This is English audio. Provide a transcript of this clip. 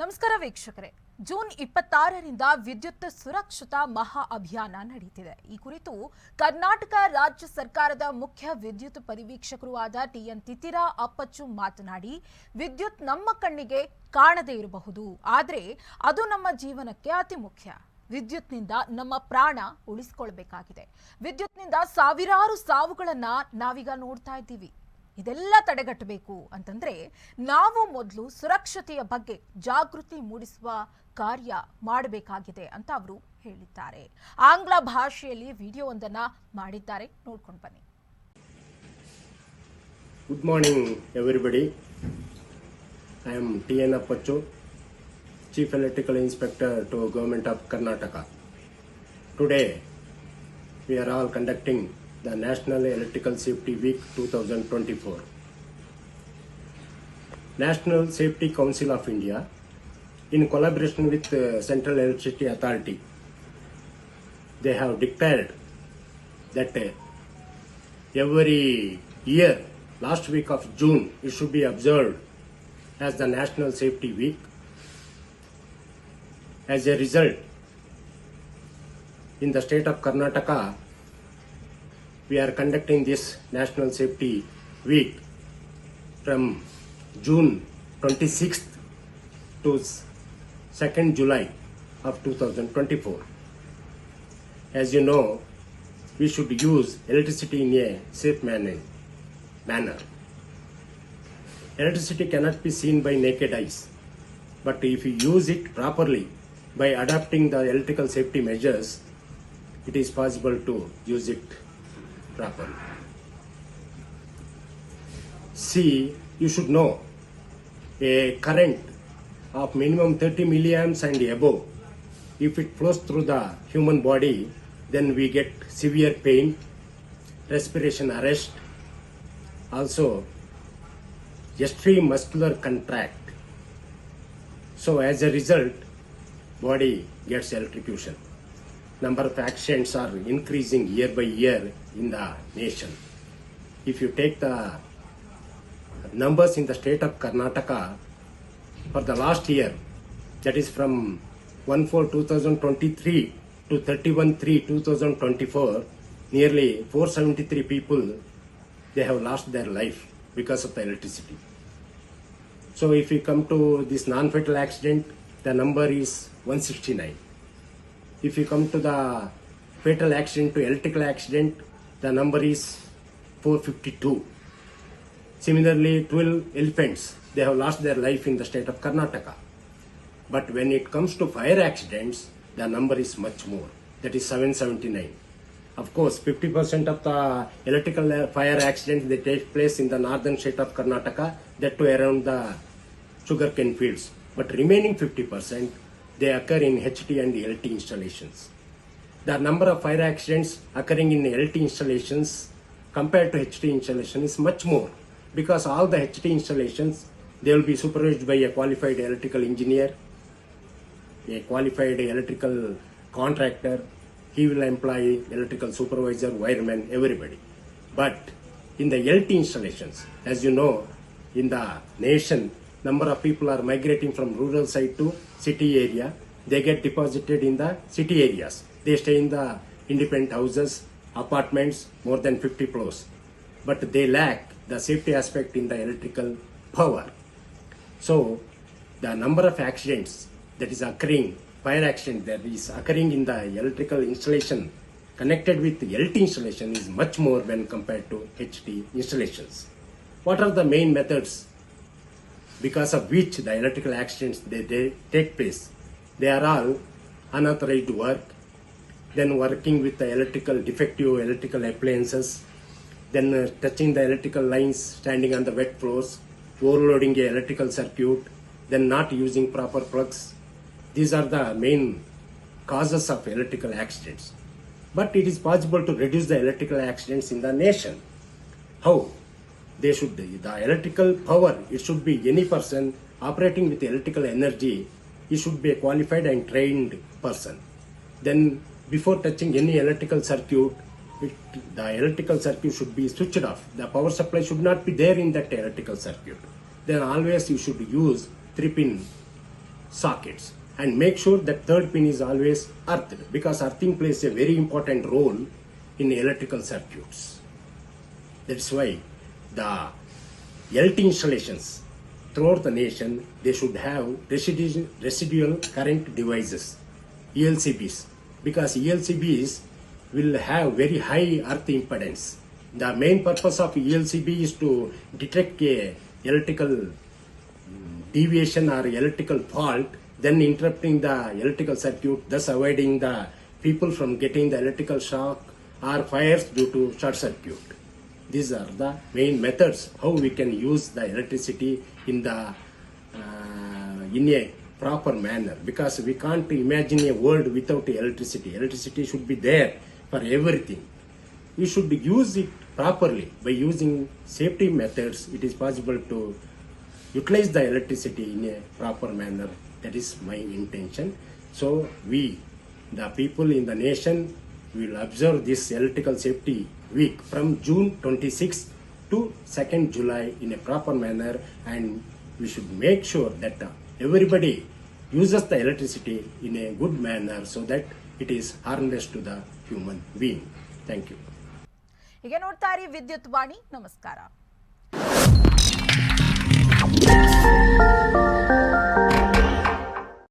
ನಮಸ್ಕಾರ ವೀಕ್ಷಕರೇ. ಜೂನ್ ಇಪ್ಪತ್ತಾರರಿಂದ ವಿದ್ಯುತ್ ಸುರಕ್ಷತಾ ಮಹಾ ಅಭಿಯಾನ ನಡೀತಿದೆ. ಈ ಕುರಿತು ಕರ್ನಾಟಕ ರಾಜ್ಯ ಸರ್ಕಾರದ ಮುಖ್ಯ ವಿದ್ಯುತ್ ಪರಿವೀಕ್ಷಕರು ಆದ ಟಿಎನ್ ತಿತಿರಾ ಅಪ್ಪಚ್ಚು ಮಾತನಾಡಿ, ವಿದ್ಯುತ್ ನಮ್ಮ ಕಣ್ಣಿಗೆ ಕಾಣದೇ ಇರಬಹುದು. ಆದರೆ ಅದು ನಮ್ಮ ಜೀವನಕ್ಕೆ ಅತಿ ಮುಖ್ಯ. ವಿದ್ಯುತ್ನಿಂದ ನಮ್ಮ ಪ್ರಾಣ ಉಳಿಸಿಕೊಳ್ಬೇಕಾಗಿದೆ. ವಿದ್ಯುತ್ನಿಂದ ಸಾವಿರಾರು ಸಾವುಗಳನ್ನು ನಾವೀಗ ನೋಡ್ತಾ ಇದ್ದೀವಿ. ಇದೆಲ್ಲ ತಡೆಗಟ್ಟಬೇಕು ಅಂತಂದರೆ ನಾವು ಮೊದಲು ಸುರಕ್ಷತೆಯ ಬಗ್ಗೆ ಜಾಗೃತಿ ಮೂಡಿಸುವ ಕಾರ್ಯ ಮಾಡಬೇಕಾಗಿದೆ ಅಂತ ಅವರು ಹೇಳಿದ್ದಾರೆ. ಆಂಗ್ಲ ಭಾಷೆಯಲ್ಲಿ ವಿಡಿಯೋ ಒಂದನ್ನು ಮಾಡಿದ್ದಾರೆ. ನೋಡ್ಕೊಂಡು ಬನ್ನಿ. Good morning everybody I am T N Appachu chief electrical inspector to government of Karnataka today we are all conducting the National Electrical Safety Week 2024. National Safety Council of India, in collaboration with uh, Central Electricity Authority, they have declared that uh, every year, last week of June, it should be observed as the National Safety Week. As a result, in the state of Karnataka, we are conducting this National Safety Week from June 26th to 2nd July of 2024. As you know, we should use electricity in a safe manner. manner. Electricity cannot be seen by naked eyes, but if you use it properly by adopting the electrical safety measures, it is possible to use it properly. See, you should know a current of minimum 30 milliamps and above, if it flows through the human body, then we get severe pain, respiration arrest, also extreme muscular contract. So as a result, body gets electrocution. Number of accidents are increasing year by year in the nation. If you take the numbers in the state of Karnataka for the last year, that is from 1 4 2023 to 31 3 2024, nearly 473 people they have lost their life because of the electricity. So if we come to this non-fatal accident, the number is 169. If you come to the fatal accident to electrical accident, the number is 452. Similarly, 12 elephants, they have lost their life in the state of Karnataka. But when it comes to fire accidents, the number is much more. That is 779. Of course, 50% of the electrical uh, fire accidents they take place in the northern state of Karnataka, that too around the sugarcane fields. But remaining 50%, they occur in HT and LT installations. The number of fire accidents occurring in LT installations compared to HT installation is much more because all the HT installations they will be supervised by a qualified electrical engineer, a qualified electrical contractor, he will employ electrical supervisor, wireman, everybody. But in the LT installations, as you know, in the nation, number of people are migrating from rural side to city area. They get deposited in the city areas. They stay in the independent houses, apartments, more than 50 floors. But they lack the safety aspect in the electrical power. So the number of accidents that is occurring, fire accident that is occurring in the electrical installation connected with LT installation is much more when compared to HT installations. What are the main methods because of which the electrical accidents they, they take place? They are all unauthorized work, then working with the electrical defective electrical appliances, then uh, touching the electrical lines standing on the wet floors, overloading a electrical circuit, then not using proper plugs. These are the main causes of electrical accidents. But it is possible to reduce the electrical accidents in the nation. How? They should, the electrical power, it should be any person operating with electrical energy, he should be a qualified and trained person. Then, before touching any electrical circuit, it, the electrical circuit should be switched off. The power supply should not be there in that electrical circuit. Then always you should use three pin sockets and make sure that third pin is always earthed because earthing plays a very important role in electrical circuits. That's why the LT installations throughout the nation they should have residual, current devices, ELCBs, because ELCBs will have very high earth impedance. The main purpose of ELCB is to detect a electrical mm, deviation or electrical fault, then interrupting the electrical circuit, thus avoiding the people from getting the electrical shock or fires due to short circuit. These are the main methods how we can use the electricity in the uh, in a proper manner because we can't imagine a world without electricity. Electricity should be there for everything. We should use it properly by using safety methods. It is possible to utilize the electricity in a proper manner. That is my intention. So we, the people in the nation, will observe this electrical safety week from June 26 to 2nd July in a proper manner and we should make sure that everybody uses the electricity in a good manner so that it is harmless to the human being. Thank you. ಈಗ ನೋಡ್ತಾ ಇರಿ ವಿದ್ಯುತ್ ವಾಣಿ ನಮಸ್ಕಾರ